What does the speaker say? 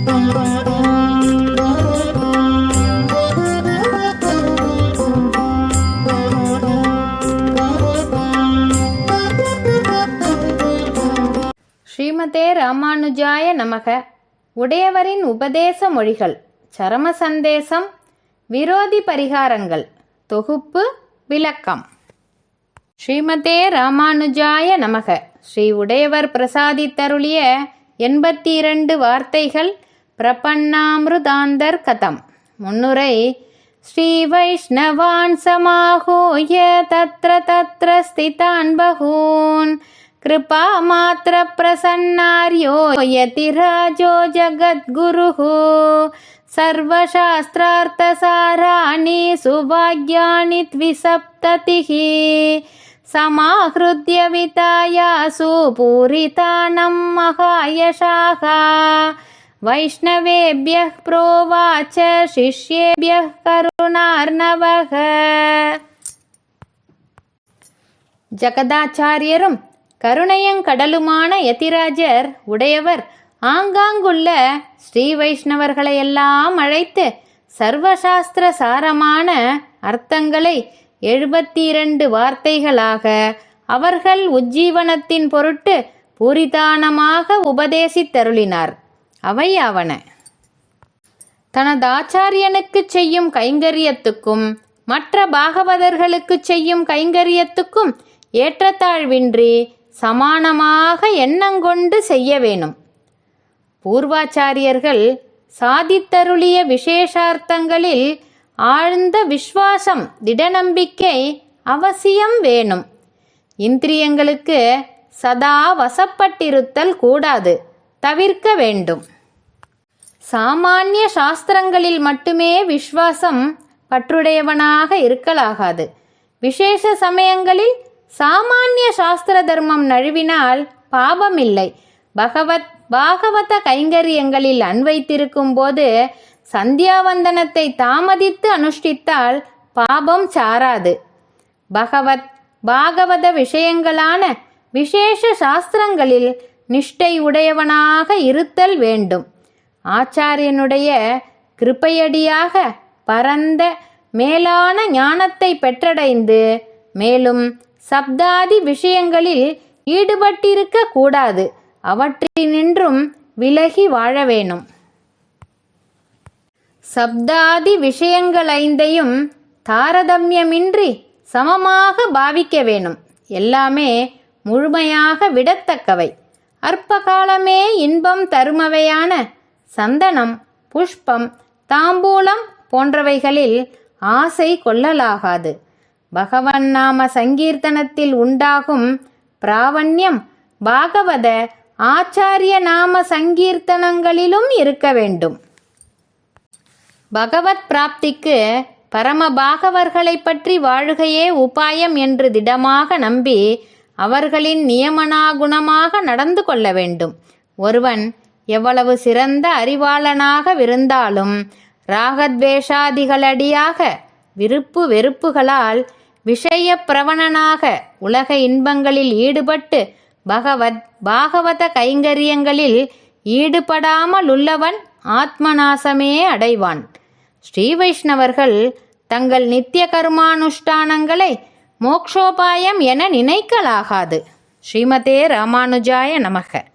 ஸ்ரீமதே ராமானுஜாய நமக. உடையவரின் உபதேச மொழிகள் சரம சந்தேசம் விரோதி பரிகாரங்கள் தொகுப்பு விளக்கம். ஸ்ரீமதே ராமானுஜாய நமக. ஸ்ரீ உடையவர் பிரசாதித்தருளிய எண்பத்தி இரண்டு வார்த்தைகள் प्रपन्नामृदान्तर्कतं मुन्नुरै श्रीवैष्णवान् समाहूय तत्र तत्र स्थितान् बहून्। कृपामात्रप्रसन्नार्यो यति राजो जगद्गुरुः। सर्वशास्त्रार्थसाराणि सुभाग्यानि द्विसप्ततिः। समाहृद्य वितायासु पूरितानं महायशाः। वैष्णवेभ्यः प्रोवाच शिष्येभ्यः करुणार्णवः ஜகதாச்சாரியரும் கருணையங்கடலுமான யதிராஜர் உடையவர் ஆங்காங்குள்ள ஸ்ரீ வைஷ்ணவர்களையெல்லாம் அழைத்து சர்வசாஸ்திர சாரமான அர்த்தங்களை எழுபத்தி இரண்டு வார்த்தைகளாக அவர்கள் உஜ்ஜீவனத்தின் பொருட்டு பூரிதானமாக உபதேசித்தருளினார் அவையாவன தனது ஆச்சாரியனுக்கு செய்யும் கைங்கரியத்துக்கும் மற்ற பாகவதர்களுக்கு செய்யும் கைங்கரியத்துக்கும் ஏற்றத்தாழ்வின்றி சமானமாக எண்ணங்கொண்டு செய்ய வேணும். பூர்வாச்சாரியர்கள் சாதித்தருளிய விசேஷார்த்தங்களில் ஆழ்ந்த விஸ்வாசம் திடநம்பிக்கை அவசியம் வேணும். இந்திரியங்களுக்கு சதா வசப்பட்டிருத்தல் கூடாது. தவிர்க்க வேண்டும். சாமானிய சாஸ்திரங்களில் மட்டுமே விஸ்வாசம் பற்றுடையவனாக இருக்கலாகாது. விசேஷ சமயங்களில் சாமானிய சாஸ்திர தர்மம் நழுவினால் பாபமில்லை. பகவத் பாகவத கைங்கரியங்களில் அன்வைத்திருக்கும் போது சந்தியாவந்தனத்தை தாமதித்து அனுஷ்டித்தால் பாபம் சாராது. பகவத் பாகவத விஷயங்களான விசேஷ சாஸ்திரங்களில் நிஷ்டை உடையவனாக இருத்தல் வேண்டும். ஆச்சாரியனுடைய கிருப்பையடியாக பரந்த மேலான ஞானத்தை பெற்றடைந்து மேலும் சப்தாதி விஷயங்களில் ஈடுபட்டிருக்க கூடாது. அவற்றினின்றும் விலகி வாழ வேணும் சப்தாதி விஷயங்களைந்தையும் தாரதமியமின்றி சமமாக பாவிக்க வேணும் எல்லாமே முழுமையாக விடத்தக்கவை. அற்ப காலமே இன்பம் தருமவையான சந்தனம் புஷ்பம் தாம்பூலம் போன்றவைகளில் ஆசை கொள்ளலாகாது. பகவன் நாம சங்கீர்த்தனத்தில் உண்டாகும் பிராவண்யம் பாகவத ஆச்சாரிய நாம சங்கீர்த்தனங்களிலும் இருக்க வேண்டும். பகவத் பிராப்திக்கு பரம பாகவர்களை பற்றி வாழுகையே உபாயம் என்று திடமாக நம்பி அவர்களின் நியமனாகுணமாக நடந்து கொள்ள வேண்டும். ஒருவன் எவ்வளவு சிறந்த அறிவாளனாக விருந்தாலும் ராகத்வேஷாதிகளடியாக விருப்பு வெறுப்புகளால் விஷய பிரவணனாக உலக இன்பங்களில் ஈடுபட்டு பகவத் பாகவத கைங்கரியங்களில் ஈடுபடாமல் உள்ளவன் ஆத்மநாசமே அடைவான். ஸ்ரீ வைஷ்ணவர்கள் தங்கள் நித்திய கர்மானுஷ்டானங்களை மோக்ஷோபாயம் என நினைக்கலாகாது. ஸ்ரீமதே ராமானுஜாய நமக.